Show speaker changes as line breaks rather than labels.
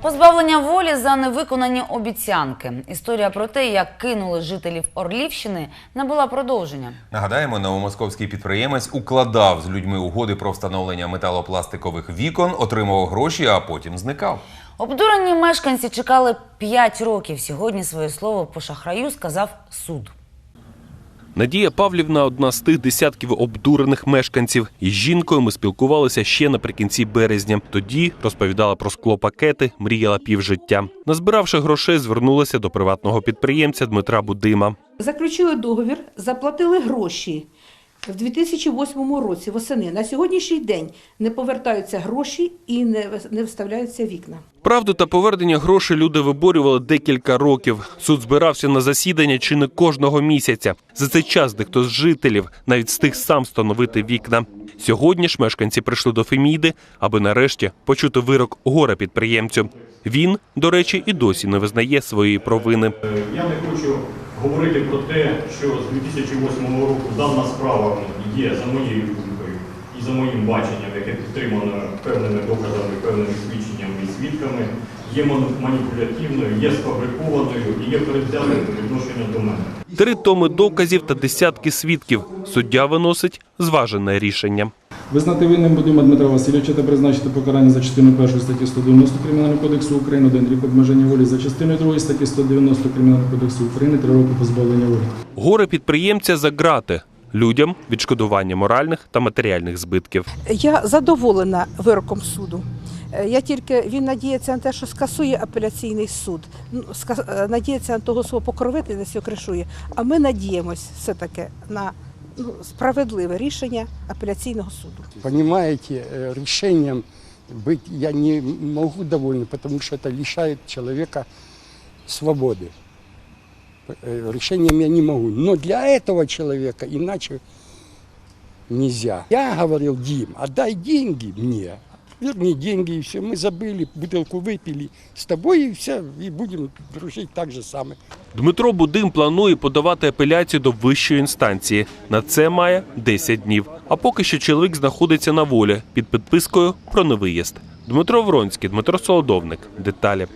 Позбавлення волі за невиконані обіцянки. Історія про те, як кинули жителів Орлівщини, набула продовження.
Нагадаємо, новомосковський підприємець укладав з людьми угоди про встановлення металопластикових вікон, отримував гроші, а потім зникав.
Обдурені мешканці чекали 5 років. Сьогодні своє слово по шахраю сказав суд.
Надія Павлівна одна з тих десятків обдурених мешканців. Із жінкою ми спілкувалися ще наприкінці березня. Тоді розповідала про склопакети, мріяла півжиття. Назбиравши грошей, звернулася до приватного підприємця Дмитра Будима.
Заключили договір, заплатили гроші в 2008 році восени. На сьогоднішній день не повертаються гроші і не, не вставляються вікна.
Правду та повернення грошей люди виборювали декілька років. Суд збирався на засідання чи не кожного місяця. За цей час дехто з жителів навіть встиг сам встановити вікна. Сьогодні ж мешканці прийшли до Феміди, аби нарешті почути вирок горе підприємцю. Він, до речі, і досі не визнає своєї провини.
Я не хочу говорити про те, що з 2008 року дана справа є за моєю думкою і за моїм баченням, яке підтримано певними доказами, певними свідченнями і свідками, є маніпулятивною, є сфабрикованою і є перевзятою по відношенню до мене.
Три томи доказів та десятки свідків. Суддя виносить зважене рішення.
Визнати винним Будима Дмитра Васильовича та призначити покарання за частиною 1 статті 190 Кримінального кодексу України один рік обмеження волі за частиною 2 статті 190 Кримінального кодексу України три роки позбавлення волі.
Горе підприємця за грати. Людям відшкодування моральних та матеріальних збитків.
Я задоволена вироком суду. Е, Я тільки він надіється на те, що скасує апеляційний суд. Ну, е, надіється на того свого покровителя, десь кришує. А ми надіємось все-таки на ну, справедливе рішення апеляційного суду.
Понимаете, э, решением быть я не могу доволен, потому что это лишает человека свободы. Э, Решением я не могу. Но для этого человека иначе нельзя. Я говорил, Дим, отдай деньги мне. Верни деньги и все. Мы забыли, бутылку выпили с тобой и все, и будем дружить так же самое.
Дмитро Будим планує подавати апеляцію до вищої інстанції. На це має 10 днів. А поки що чоловік знаходиться на волі під підпискою про невиїзд. Дмитро Вронський, Дмитро Солодовник. Деталі.